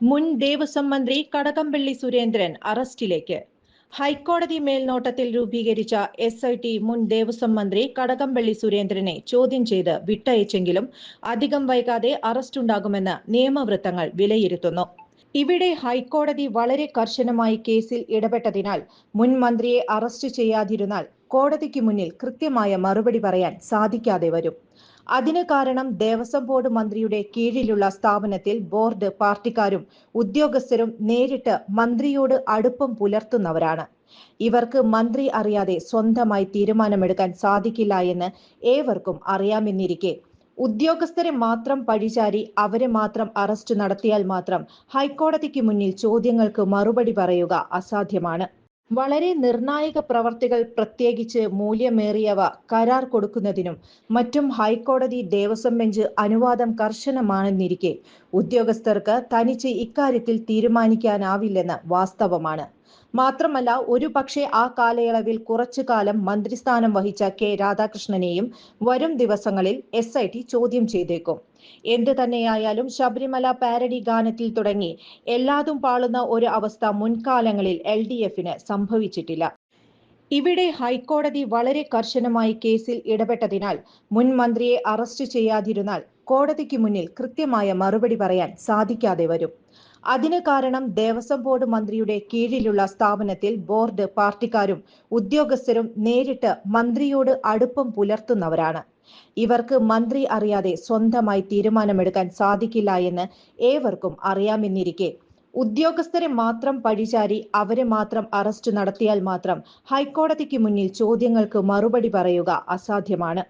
മുൻ ദേവസ്വം മന്ത്രി കടകംപള്ളി സുരേന്ദ്രൻ അറസ്റ്റിലേക്ക്. ഹൈക്കോടതി മേൽനോട്ടത്തിൽ രൂപീകരിച്ച എസ് ഐ ടി മുൻ ദേവസ്വം മന്ത്രി കടകംപള്ളി സുരേന്ദ്രനെ ചോദ്യം ചെയ്ത് വിട്ടയച്ചെങ്കിലും അധികം വൈകാതെ അറസ്റ്റുണ്ടാകുമെന്ന് നിയമവൃത്തങ്ങൾ വിലയിരുത്തുന്നു. ഇവിടെ ഹൈക്കോടതി വളരെ കർശനമായി കേസിൽ ഇടപെട്ടതിനാൽ മുൻ മന്ത്രിയെ അറസ്റ്റ് ചെയ്യാതിരുന്നാൽ കോടതിക്ക് മുന്നിൽ കൃത്യമായ മറുപടി പറയാൻ സാധിക്കാതെ വരും. അതിന് കാരണം ദേവസ്വം ബോർഡ് മന്ത്രിയുടെ കീഴിലുള്ള സ്ഥാപനത്തിൽ ബോർഡ് പാർട്ടിക്കാരും ഉദ്യോഗസ്ഥരും നേരിട്ട് മന്ത്രിയോട് അടുപ്പം പുലർത്തുന്നവരാണ്. ഇവർക്ക് മന്ത്രി അറിയാതെ സ്വന്തമായി തീരുമാനമെടുക്കാൻ സാധിക്കില്ല എന്ന് ഏവർക്കും അറിയാമെന്നിരിക്കെ. ഉദ്യോഗസ്ഥരെ മാത്രം പഴിചാരി അവരെ മാത്രം അറസ്റ്റ് നടത്തിയാൽ മാത്രം ഹൈക്കോടതിക്ക് മുന്നിൽ ചോദ്യങ്ങൾക്ക് മറുപടി പറയുക അസാധ്യമാണ്. വളരെ നിർണായക പ്രവർത്തികൾ പ്രത്യേകിച്ച് മൂല്യമേറിയവ കരാർ കൊടുക്കുന്നതിനും മറ്റും ഹൈക്കോടതി ദേവസ്വം ബെഞ്ച് അനുവാദം കർശനമാണെന്നിരിക്കെ ഉദ്യോഗസ്ഥർക്ക് തനിച്ച് ഇക്കാര്യത്തിൽ തീരുമാനിക്കാനാവില്ലെന്ന് വാസ്തവമാണ്. മാത്രമല്ല ഒരു പക്ഷേ ആ കാലയളവിൽ കുറച്ചു കാലം മന്ത്രിസ്ഥാനം വഹിച്ച കെ രാധാകൃഷ്ണനെയും വരും ദിവസങ്ങളിൽ എസ് ചോദ്യം ചെയ്തേക്കും. എന്തു തന്നെയായാലും ശബരിമല പാരഡി ഗാനത്തിൽ തുടങ്ങി എല്ലാതും പാളുന്ന ഒരു അവസ്ഥ മുൻകാലങ്ങളിൽ എൽ ഡി എഫിന് സംഭവിച്ചിട്ടില്ല. ഇവിടെ ഹൈക്കോടതി വളരെ കർശനമായി കേസിൽ ഇടപെട്ടതിനാൽ മുൻ മന്ത്രിയെ അറസ്റ്റ് ചെയ്യാതിരുന്നാൽ കോടതിക്ക് മുന്നിൽ കൃത്യമായ മറുപടി പറയാൻ സാധിക്കാതെ വരും. അതിന് കാരണം ദേവസ്വം ബോർഡ് മന്ത്രിയുടെ കീഴിലുള്ള സ്ഥാപനത്തിൽ ബോർഡ് പാർട്ടിക്കാരും ഉദ്യോഗസ്ഥരും നേരിട്ട് മന്ത്രിയോട് അടുപ്പം പുലർത്തുന്നവരാണ്. ഇവർക്ക് മന്ത്രി അറിയാതെ സ്വന്തമായി തീരുമാനമെടുക്കാൻ സാധിക്കില്ല എന്ന് ഏവർക്കും അറിയാമെന്നിരിക്കെ. ഉദ്യോഗസ്ഥരെ മാത്രം പഴിചാരി അവരെ മാത്രം അറസ്റ്റ് നടത്തിയാൽ മാത്രം ഹൈക്കോടതിക്ക് മുന്നിൽ ചോദ്യങ്ങൾക്ക് മറുപടി പറയുക അസാധ്യമാണ്.